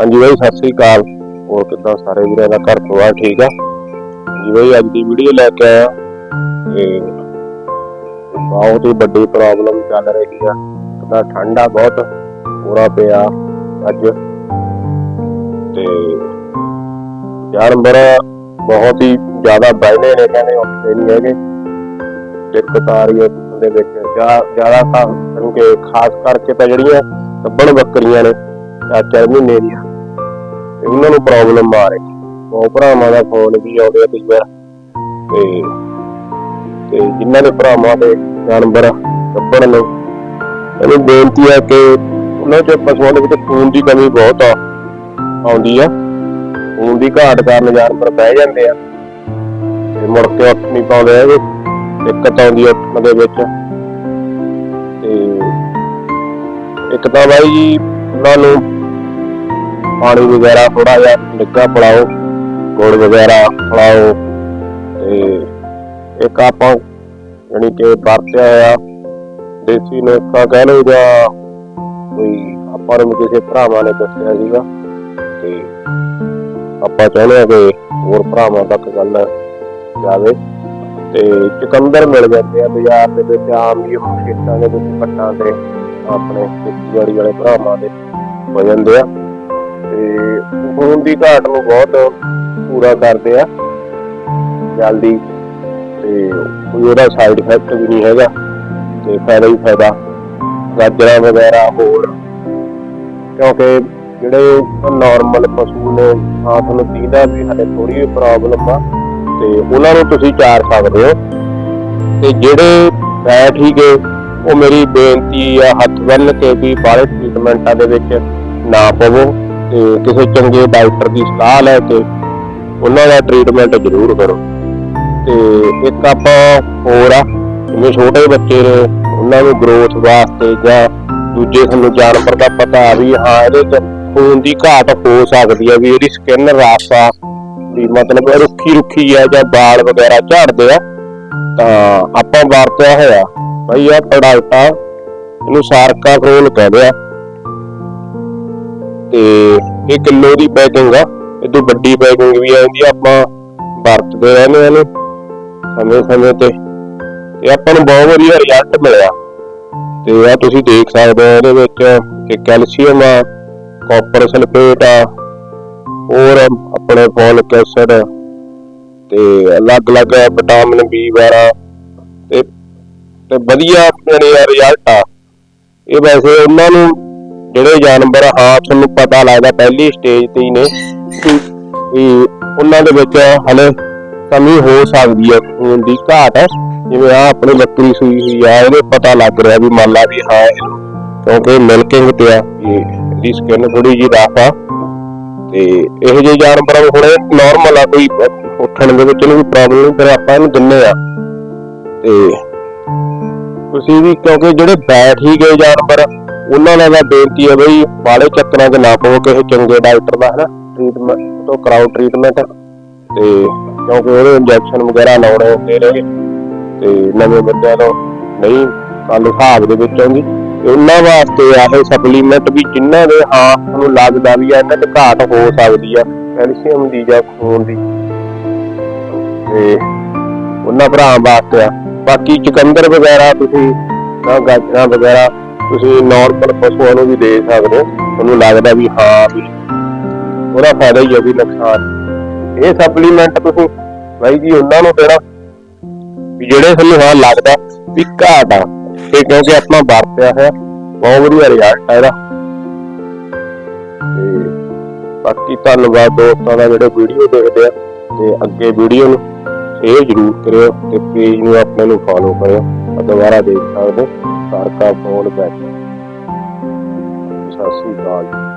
ਹਾਂਜੀ ਬਾਈ, ਸਤਿ ਸ੍ਰੀ ਅਕਾਲ। ਹੋਰ ਕਿੱਦਾਂ? ਸਾਰੇ ਵੀਰਾਂ ਦਾ ਘਰ ਪਰਿਵਾਰ ਠੀਕ ਆ? ਜੀ ਬਾਈ, ਅੱਜ ਦੀ ਵੀਡੀਓ ਲੈ ਕੇ ਆਇਆ। ਤੇ ਬਹੁਤ ਹੀ ਵੱਡੀ ਪ੍ਰੋਬਲਮ ਚੱਲ ਰਹੀ ਆ। ਤਾਂ ਠੰਡਾ ਬਹੁਤ, ਪੂਰਾ ਪਿਆ ਅੱਜ। ਤੇ ਜਾਨਵਰ ਬਹੁਤ ਹੀ ਜ਼ਿਆਦਾ ਬਹਿਨੇ ਨੇ, ਕਹਿੰਦੇ ਉੱਠਦੇ ਨਹੀਂ ਹੈਗੇ। ਦਿੱਕਤ ਆ ਰਹੀ ਹੈ ਉਹਦੇ ਵਿੱਚ ਜ਼ਿਆਦਾ ਤਾਂ ਕਿਉਂਕਿ ਖਾਸ ਕਰਕੇ ਤਾਂ ਜਿਹੜੀਆਂ ਗੱਬਣ ਬੱਕਰੀਆਂ ਨੇ ਚਾਰ ਚਾਰ ਮਹੀਨੇ ਦੀਆਂ। ਤੇ ਉਹਨਾਂ ਨੂੰ ਪ੍ਰੋਬਲਮ ਆ ਰਹੀ ਬਹੁਤ ਭਰਾਵਾਂ ਦਾ ਫੋਨ ਵੀ ਆਉਂਦੇ ਆ ਕਈ ਵਾਰ। ਤੇ ਤੇ ਜਿਨ੍ਹਾਂ ਦੇ ਭਰਾਵਾਂ ਦੇ ਜਾਨਵਰ ਗੱਬਣ ਨੇ ਮੈਨੂੰ ਬੇਨਤੀ ਹੈ ਕਿ ਉਹਨਾਂ ਚ ਪਸ਼ੂਆਂ ਦੇ ਵਿੱਚ ਖੂਨ ਦੀ ਕਮੀ ਬਹੁਤ ਆ, ਆਉਂਦੀ ਆ। ਖੂਨ ਦੀ ਘਾਟ ਕਾਰਨ ਜਾਨਵਰ ਬਹਿ ਜਾਂਦੇ ਆ। ਤੇ ਮੁੜ ਕੇ ਉੱਠ ਨਹੀਂ ਪਾਉਂਦੇ ਹੈਗੇ। ਦਿੱਕਤ ਆਉਂਦੀ ਆ ਉੱਠਣ ਦੇ ਵਿੱਚ। ਤੇ ਇੱਕ ਤਾਂ ਬਾਈ ਜੀ, ਉਹਨਾਂ ਨੂੰ ਪਾਣੀ ਵਗੈਰਾ ਥੋੜਾ ਜਿਹਾ ਨਿੱਘਾ ਪਿਲਾਓ ਗੁੜ ਵਗੈਰਾ ਖਿਲਾਓ ਤੇ ਇੱਕ ਆਪਾਂ ਯਾਨੀ ਕਿ ਵਰਤਿਆ ਹੋਇਆ ਦੇਸੀ ਨੁਸਖਾ ਕਹਿ ਲਓ ਜਾਂ ਕੋਈ ਆਪਾਂ ਨੂੰ ਕਿਸੇ ਭਰਾਵਾਂ ਨੇ ਦੱਸਿਆ ਸੀਗਾ ਤੇ ਆਪਾਂ ਚਾਹੁੰਦੇ ਹਾਂ ਕਿ ਹੋਰ ਭਰਾਵਾਂ ਤੱਕ ਗੱਲ ਜਾਵੇ ਤੇ ਚੁਕੰਦਰ ਮਿਲ ਜਾਂਦੇ ਆ ਬਾਜ਼ਾਰ ਦੇ ਵਿੱਚ, ਆਮ ਹੀ ਖੇਤਾਂ ਦੇ ਵਿੱਚ, ਪੱਟਾਂ ਤੇ ਆਪਣੇ ਖੇਤੀਬਾੜੀ ਵਾਲੇ ਭਰਾਵਾਂ ਦੇ ਹੋ ਜਾਂਦੇ ਆ। ਤੇ ਖੂਨ ਦੀ ਘਾਟ ਨੂੰ ਬਹੁਤ ਪੂਰਾ ਕਰਦੇ ਆ। ਜਲਦੀ ਤੇ ਕੋਈ ਉਹਦਾ ਸਾਈਡ ਇਫੈਕਟ ਵੀ ਨਹੀਂ ਹੈਗਾ ਤੇ ਫਾਇਦਾ ਹੀ ਫਾਇਦਾ। ਗਾਜਰਾਂ ਵਗੈਰਾ ਹੋਰ, ਕਿਉਂਕਿ ਜਿਹੜੇ ਨਾਰਮਲ ਪਸ਼ੂ ਨੇ ਹਾਂ ਤੁਹਾਨੂੰ ਦੀਦਾ ਵੀ ਸਾਡੇ ਥੋੜੀ ਜਿਹੀ ਪ੍ਰੋਬਲਮ ਆ ਤੇ ਉਹਨਾਂ ਨੂੰ ਤੁਸੀਂ ਚਾਰ ਸਕਦੇ ਹੋ। ਤੇ ਜਿਹੜੇ ਬੈਠ ਠੀਕ ਹੈ, ਉਹ ਮੇਰੀ ਬੇਨਤੀ ਆ ਹੱਥ ਬੰਨ ਕੇ ਵੀ ਬਾਹਰ ਟ੍ਰੀਟਮੈਂਟਾਂ ਦੇ ਵਿੱਚ ਨਾ ਪਵੋ। ਤੇ ਕਿਸੇ ਚੰਗੇ ਡਾਕਟਰ ਦੀ ਸਲਾਹ ਲੈ ਕੇ ਉਹਨਾਂ ਦਾ ਟ੍ਰੀਟਮੈਂਟ ਜ਼ਰੂਰ ਕਰੋ। ਤੇ ਇੱਕ ਆਪਾਂ ਹੋਰ ਆ, ਜਿਵੇਂ ਛੋਟੇ ਬੱਚੇ ਨੇ, ਉਹਨਾਂ ਨੂੰ ਗਰੋਥ ਵਾਸਤੇ ਜਾਂ ਦੂਜੇ ਸਾਨੂੰ ਜਾਨਵਰ ਦਾ ਪਤਾ ਵੀ ਹਾਂ, ਇਹਦੇ ਚ ਖੂਨ ਦੀ ਘਾਟ ਹੋ ਸਕਦੀ ਹੈ ਵੀ ਇਹਦੀ ਸਕਿਨ ਰਾਸਾ ਵੀ ਮਤਲਬ ਰੁੱਖੀ ਰੁੱਖੀ ਹੈ ਜਾਂ ਵਾਲ ਵਗੈਰਾ ਝੜਦੇ ਆ, ਤਾਂ ਆਪਾਂ ਵਰਤਿਆ ਹੋਇਆ। ਬਈ ਆ ਪ੍ਰੋਡਕਟ ਆ, ਇਹਨੂੰ ਸਾਰਕਾ ਫਰੋਲ ਕਹਿੰਦੇ ਆ। ਤੇ ਇਹ ਕਿਲੋ ਦੀ ਪੈਕਿੰਗ ਆ, ਇਹ ਤੋਂ ਵੱਡੀ ਪੈਕਿੰਗ ਵੀ ਆਉਂਦੀ ਆ ਆਪਾਂ ਵਰਤਦੇ ਰਹਿੰਦੇ ਆ ਇਹਨੂੰ ਸਮੇਂ ਸਮੇਂ ਤੇ। ਤੇ ਆਪਾਂ ਨੂੰ ਬਹੁਤ ਵਧੀਆ ਰਿਜ਼ਲਟ ਮਿਲਿਆ। ਤੇ ਆ ਤੁਸੀਂ ਦੇਖ ਸਕਦੇ ਹੋ ਇਹਦੇ ਵਿੱਚ ਕਿ ਕੈਲਸ਼ੀਅਮ ਆ ਕਾਪਰ ਸਲਫੇਟ ਆ, ਹੋਰ ਆਪਣੇ ਫੋਲਿਕ ਐਸਿਡ ਤੇ ਅਲੱਗ-ਅਲੱਗ ਵਿਟਾਮਿਨ B12 ਤੇ ਤੇ ਵਧੀਆ ਆਪਣੇ ਰਿਜ਼ਲਟ ਆ। ਇਹ ਵੈਸੇ ਉਹਨਾਂ ਨੂੰ ਜਿਹੜੇ ਜਾਨਵਰ ਹਾਂ ਨੂੰ ਪਤਾ ਲੱਗਦਾ ਪਹਿਲੀ ਸਟੇਜ ਤੇ ਹੀ ਨੇ ਵੀ ਉਹਨਾਂ ਦੇ ਵਿੱਚ ਹਲੇ ਕਮੀ ਹੋ ਸਕਦੀ ਹੈ, ਖੂਨ ਦੀ ਘਾਟ ਜਿਵੇਂ ਆ ਆਪਣੀ ਬੱਕਰੀ ਸੂਈ ਹੋਈ ਆ, ਇਹਦੇ ਪਤਾ ਲੱਗ ਰਿਹਾ ਵੀ ਮੰਨ ਲਾ ਵੀ ਹਾਂ ਕਿਉਂਕਿ ਮਿਲਕਿੰਗ ਤੇ ਆ, ਵੀ ਇਹਦੀ ਸਕਿਨ ਥੋੜੀ ਜਿਹੀ ਰਫ ਆ। ਤੇ ਇਹੋ ਜਿਹੇ ਜਾਨਵਰਾਂ ਨੂੰ ਹੁਣੇ ਨਾਰਮਲ ਆ, ਕੋਈ ਉੱਠਣ ਦੇ ਵਿੱਚ ਇਹਨੂੰ ਕੋਈ ਪ੍ਰੋਬਲਮ ਨਹੀਂ ਫਿਰ ਆਪਾਂ ਇਹਨੂੰ ਦਿੰਨੇ ਆ। ਤੇ ਤੁਸੀਂ ਵੀ ਕਿਉਂਕਿ ਜਿਹੜੇ ਬੈਠ ਹੀ ਗਏ ਜਾਨਵਰ ਉਹਨਾਂ ਨਾਲ ਮੈਂ ਬੇਨਤੀ ਹੈ ਬਈ ਬਾਲੇ ਚੱਕਰਾਂ 'ਚ ਨਾ ਪਵੋ ਕਿਸੇ ਚੰਗੇ ਡਾਕਟਰ ਦਾ, ਹਨਾ? ਟ੍ਰੀਟਮੈਂਟ ਤੋਂ ਕਰਾਓ ਟ੍ਰੀਟਮੈਂਟ ਤੇ ਕਿਉਂਕਿ ਉਹਦੇ ਇੰਜੈਕਸ਼ਨ ਵਗੈਰਾ ਲਾਉਣੇ ਹੁੰਦੇ ਨੇ ਤੇ ਨਵੇਂ ਬੰਦਿਆਂ ਨੂੰ ਨਹੀਂ ਕੱਲ ਹਿਸਾਬ ਦੇ ਵਿੱਚ ਆਉਂਦੀ। ਉਹਨਾਂ ਵਾਸਤੇ ਆ ਇਹ ਸਪਲੀਮੈਂਟ ਵੀ ਜਿਨ੍ਹਾਂ ਦੇ ਆਪ ਨੂੰ ਲੱਗਦਾ ਵੀ ਆ, ਇਹਨਾਂ 'ਚ ਘਾਟ ਹੋ ਸਕਦੀ ਆ, ਕੈਲਸ਼ੀਅਮ ਦੀ ਜਾਂ ਖੂਨ ਦੀ। ਤੇ ਉਹਨਾਂ ਭਰਾਵਾਂ ਵਾਸਤੇ ਆ। ਬਾਕੀ ਚੁਕੰਦਰ ਵਗੈਰਾ ਤੁਸੀਂ ਨਾ ਗਾਜਰਾਂ ਵਗੈਰਾ ਤੁਸੀਂ ਨਾਰਮਲ ਪਸ਼ੂਆਂ ਨੂੰ ਵੀ ਦੇ ਸਕਦੇ ਹੋ। ਤੁਹਾਨੂੰ ਲੱਗਦਾ ਵੀ ਹਾਂ ਵੀ ਉਹਦਾ ਫਾਇਦਾ ਹੀ ਹੈ ਵੀ ਨੁਕਸਾਨ। ਇਹ ਸਪਲੀਮੈਂਟ ਤੁਸੀਂ ਬਾਈ ਜੀ, ਉਹਨਾਂ ਨੂੰ ਦੇਣਾ। ਵੀ ਜਿਹੜੇ ਤੁਹਾਨੂੰ ਹਾਂ ਲੱਗਦਾ ਵੀ ਘਾਟ ਆ ਤੇ ਕਿਉਂਕਿ ਆਪਣਾ ਵਰਤਿਆ ਹੈ ਬਹੁਤ ਵਧੀਆ ਰਿਜ਼ਲਟ ਆ ਇਹਦਾ। ਤੇ ਬਾਕੀ ਧੰਨਵਾਦ ਦੋਸਤਾਂ ਦਾ ਜਿਹੜੇ ਵੀਡੀਓ ਦੇਖਦੇ ਆ, ਤੇ ਅੱਗੇ ਵੀਡੀਓ ਨੂੰ ਸ਼ੇਅਰ ਜ਼ਰੂਰ ਕਰਿਓ ਤੇ ਪੇਜ ਨੂੰ ਆਪਣੇ ਨੂੰ ਫੋਲੋ ਕਰਿਓ। ਦੁਬਾਰਾ ਦੇਖ ਸਕਦੇ ਹੋ। ਸਾਰਕਾ ਫੋਨ ਬੈਕ ਸਤਿ ਸ੍ਰੀ ਅਕਾਲ। ਜੀ